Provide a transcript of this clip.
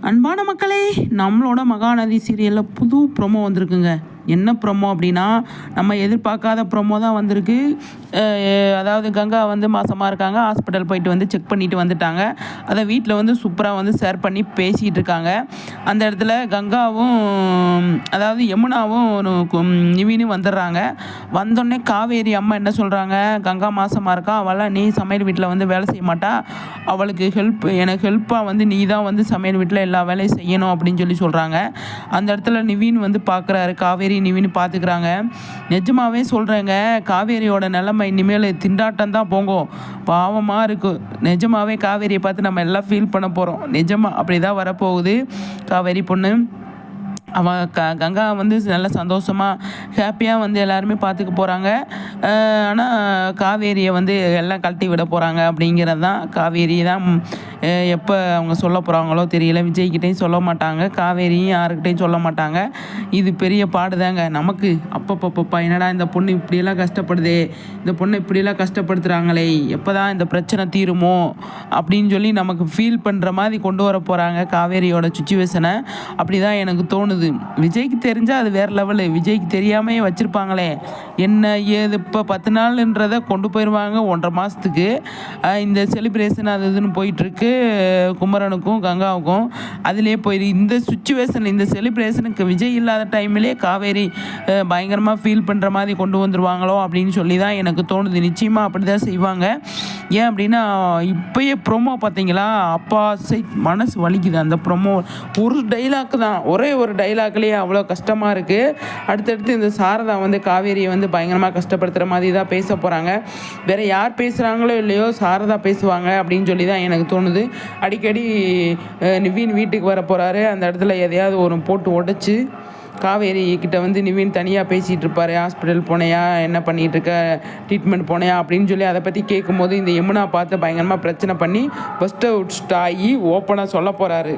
அன்பான மக்களே நம்மளோட மகாநதி சீரியலில் புது ப்ரொமோ வந்திருக்குங்க. என்ன ப்ரொமோ அப்படின்னா நம்ம எதிர்பார்க்காத ப்ரொமோ தான் வந்திருக்கு. அதாவது கங்கா வந்து மாசமாக இருக்காங்க. ஹாஸ்பிட்டல் போயிட்டு வந்து செக் பண்ணிட்டு வந்துட்டாங்க. அதை வீட்டில் வந்து சூப்பராக வந்து ஷேர் பண்ணி பேசிகிட்டு இருக்காங்க. அந்த இடத்துல கங்காவும் அதாவது யமுனாவும் ஒரு நிவினும் வந்துடுறாங்க. வந்தோடனே காவேரி அம்மா என்ன சொல்கிறாங்க கங்கா மாசமாக இருக்கா? அவளாம் நீ சமையல் வீட்டில் வந்து வேலை செய்ய மாட்டா. அவளுக்கு ஹெல்ப் எனக்கு ஹெல்ப்பாக வந்து நீ தான் வந்து சமையல் வீட்டில் எல்லா வேலையும் செய்யணும் அப்படின்னு சொல்லி சொல்கிறாங்க அந்த இடத்துல நிவின் வந்து பார்க்குறாரு காவேரி நிவின் பார்த்துக்கிறாங்க நிஜமாவே சொல்கிறேங்க காவேரியோட நிலைமை இனிமேல் திண்டாட்டம் தான் போங்கும் பாவமாக இருக்கும் நிஜமாகவே காவேரியை பார்த்து நம்ம எல்லாம் ஃபீல் பண்ண போகிறோம் நிஜமாக அப்படி தான் வரப்போகுது. காவேரி பொண்ணு அவன் க கங்கா வந்து நல்ல சந்தோஷமாக ஹாப்பியாக வந்து எல்லாருமே பார்த்துக்க போகிறாங்க ஆனால் காவேரியை வந்து எல்லாம் கழட்டி விட போகிறாங்க அப்படிங்கிறது தான் காவேரி தான் எப்போ அவங்க சொல்ல போகிறாங்களோ தெரியல. விஜய்கிட்டையும் சொல்ல மாட்டாங்க. காவேரியும் யாருக்கிட்டையும் சொல்ல மாட்டாங்க. இது பெரிய பாடுதாங்க. நமக்கு அப்பப்பப்பப்பா என்னடா இந்த பொண்ணு இப்படியெல்லாம் கஷ்டப்படுதே? இந்த பொண்ணை இப்படியெல்லாம் கஷ்டப்படுத்துகிறாங்களே எப்போ தான் இந்த பிரச்சனை தீருமோ? அப்படின்னு சொல்லி நமக்கு ஃபீல் பண்ணுற மாதிரி கொண்டு வர போகிறாங்க காவேரியோட சுச்சுவேஷனை அப்படி தான் எனக்கு தோணுது. விஜய்க்கு தெரிஞ்சால் அது வேறு லெவலு விஜய்க்கு தெரியாமையே வச்சுருப்பாங்களே. என்ன ஏது இப்போ பத்து நாள்ன்றதை கொண்டு போயிடுவாங்க ஒன்றரை மாதத்துக்கு இந்த செலிப்ரேஷன் அது இதுன்னு போயிட்டுருக்கு குமரனுக்கும் கங்காவுக்கும் அதிலே போயிரு இந்த சுச்சுவேஷன் இந்த செலிப்ரேஷனுக்கு விஜய் இல்லாத டைம்லேயே காவேரி பயங்கரமாக ஃபீல் பண்ணுற மாதிரி கொண்டு வந்துருவாங்களோ அப்படின்னு சொல்லி தான் எனக்கு தோணுது. நிச்சயமாக அப்படி தான் செய்வாங்க. ஏன் அப்படின்னா இப்போயே ப்ரோமோ பார்த்தீங்களா? அப்பா சை மனசு வலிக்குது. அந்த ப்ரோமோ ஒரு டைலாக் தான். ஒரே ஒரு டைலாக்லேயே அவ்வளோ கஷ்டமாக இருக்குது அடுத்தடுத்து இந்த சாரதா வந்து காவேரியை வந்து பயங்கரமாக கஷ்டப்படுத்துகிற மாதிரி தான் பேச போகிறாங்க வேறு யார் பேசுகிறாங்களோ இல்லையோ சாரதா பேசுவாங்க அப்படின்னு சொல்லி தான் எனக்கு தோணுது. அடிக்கடி நிவீன் நிவின் வீட்டுக்கு வர போகிறாரு அந்த இடத்துல எதையாவது ஒரு போட்டு உடச்சி காவேரி கிட்ட வந்து நிவின் தனியாக பேசிகிட்டு இருப்பாரு. ஹாஸ்பிட்டல் போனையா? என்ன பண்ணிகிட்டு இருக்க? ட்ரீட்மெண்ட் போனையா? அப்படின்னு சொல்லி அதை பற்றி கேட்கும்போது இந்த யமுனா பார்த்து பயங்கரமாக பிரச்சனை பண்ணி ஃபஸ்ட்டு அவுட் ஆகி ஓப்பனாக சொல்ல போகிறாரு